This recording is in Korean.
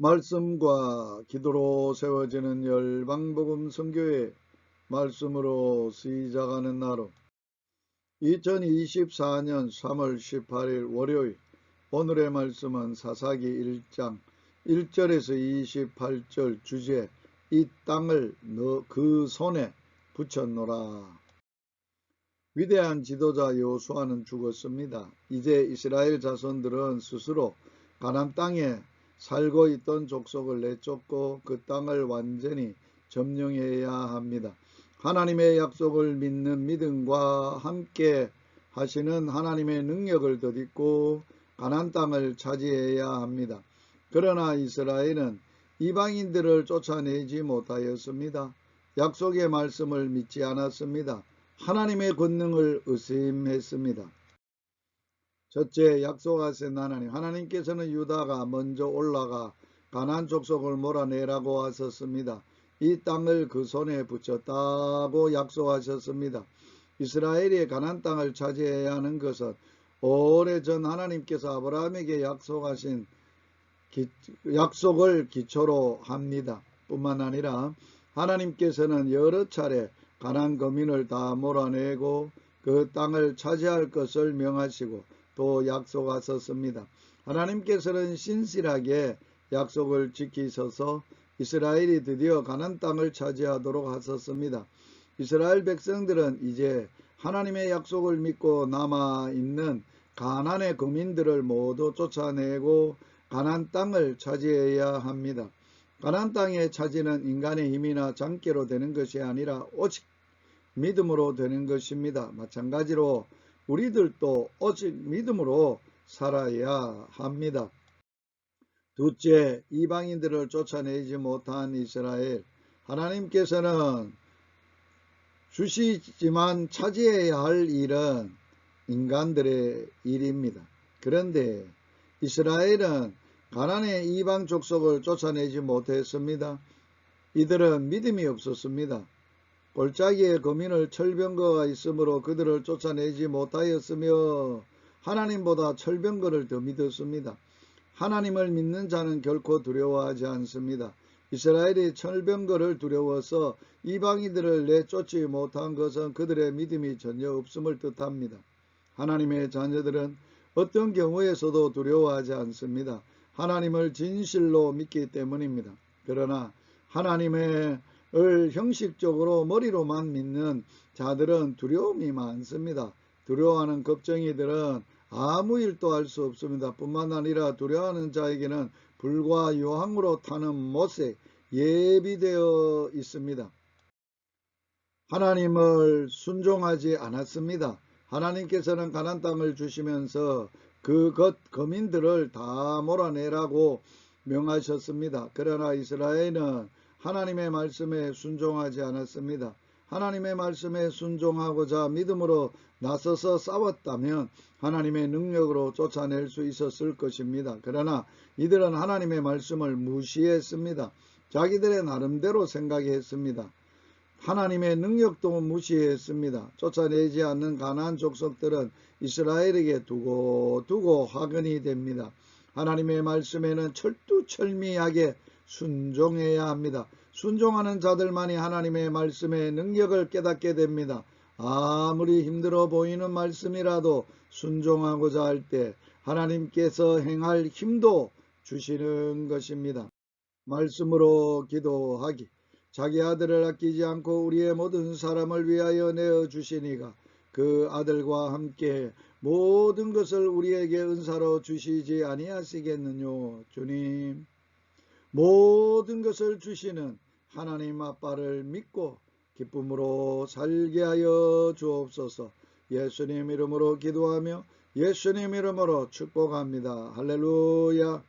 말씀과 기도로 세워지는 열방복음 선교회 말씀으로 시작하는 날은 2024년 3월 18일 월요일 오늘의 말씀은 사사기 1장 1절에서 28절 주제 이 땅을 너 그 손에 붙였노라. 위대한 지도자 여호수아는 죽었습니다. 이제 이스라엘 자손들은 스스로 가나안 땅에 살고 있던 족속을 내쫓고 그 땅을 완전히 점령해야 합니다. 하나님의 약속을 믿는 믿음과 함께 하시는 하나님의 능력을 덧입고 가난 땅을 차지해야 합니다. 그러나 이스라엘은 이방인들을 쫓아내지 못하였습니다. 약속의 말씀을 믿지 않았습니다. 하나님의 권능을 의심했습니다. 첫째 약속하신 하나님 하나님께서는 유다가 먼저 올라가 가난 족속을 몰아내라고 하셨습니다. 이 땅을 그 손에 붙였다고 약속하셨습니다. 이스라엘이 가난 땅을 차지해야 하는 것은 오래전 하나님께서 아브라함에게 약속하신 기, 약속을 기초로 합니다. 뿐만 아니라 하나님께서는 여러 차례 가난 거민을 다 몰아내고 그 땅을 차지할 것을 명하시고 또 약속하셨습니다. 하나님께서는 신실하게 약속을 지키셔서 이스라엘이 드디어 가난 땅을 차지하도록 하셨습니다. 이스라엘 백성들은 이제 하나님의 약속을 믿고 남아 있는 가난의 거민들을 모두 쫓아내고 가난 땅을 차지해야 합니다. 가난 땅의 차지는 인간의 힘이나 장기로 되는 것이 아니라 오직 믿음으로 되는 것입니다. 마찬가지로 우리들도 오직 믿음으로 살아야 합니다. 둘째, 이방인들을 쫓아내지 못한 이스라엘. 하나님께서는 주시지만 차지해야 할 일은 인간들의 일입니다. 그런데 이스라엘은 가난의 이방 족속을 쫓아내지 못했습니다. 이들은 믿음이 없었습니다. 골짜기에 거민을 철병거가 있으므로 그들을 쫓아내지 못하였으며 하나님보다 철병거를 더 믿었습니다. 하나님을 믿는 자는 결코 두려워하지 않습니다. 이스라엘이 철병거를 두려워서 이방인들을 내쫓지 못한 것은 그들의 믿음이 전혀 없음을 뜻합니다. 하나님의 자녀들은 어떤 경우에서도 두려워하지 않습니다. 하나님을 진실로 믿기 때문입니다. 그러나 하나님의 을 형식적으로 머리로만 믿는 자들은 두려움이 많습니다. 두려워하는 겁쟁이들은 아무 일도 할 수 없습니다. 뿐만 아니라 두려워하는 자에게는 불과 유황으로 타는 못에 예비되어 있습니다. 하나님을 순종하지 않았습니다. 하나님께서는 가난 땅을 주시면서 그것 거민들을 다 몰아내라고 명하셨습니다. 그러나 이스라엘은 하나님의 말씀에 순종하지 않았습니다. 하나님의 말씀에 순종하고자 믿음으로 나서서 싸웠다면 하나님의 능력으로 쫓아낼 수 있었을 것입니다. 그러나 이들은 하나님의 말씀을 무시했습니다. 자기들의 나름대로 생각했습니다. 하나님의 능력도 무시했습니다. 쫓아내지 않는 가나안 족속들은 이스라엘에게 두고 두고 화근이 됩니다. 하나님의 말씀에는 철두철미하게 순종해야 합니다. 순종하는 자들만이 하나님의 말씀의 능력을 깨닫게 됩니다. 아무리 힘들어 보이는 말씀이라도 순종하고자 할 때 하나님께서 행할 힘도 주시는 것입니다. 말씀으로 기도하기. 자기 아들을 아끼지 않고 우리의 모든 사람을 위하여 내어 주시니가 그 아들과 함께 모든 것을 우리에게 은사로 주시지 아니하시겠느뇨 주님 모든 것을 주시는 하나님 아빠를 믿고 기쁨으로 살게 하여 주옵소서 예수님 이름으로 기도하며 예수님 이름으로 축복합니다. 할렐루야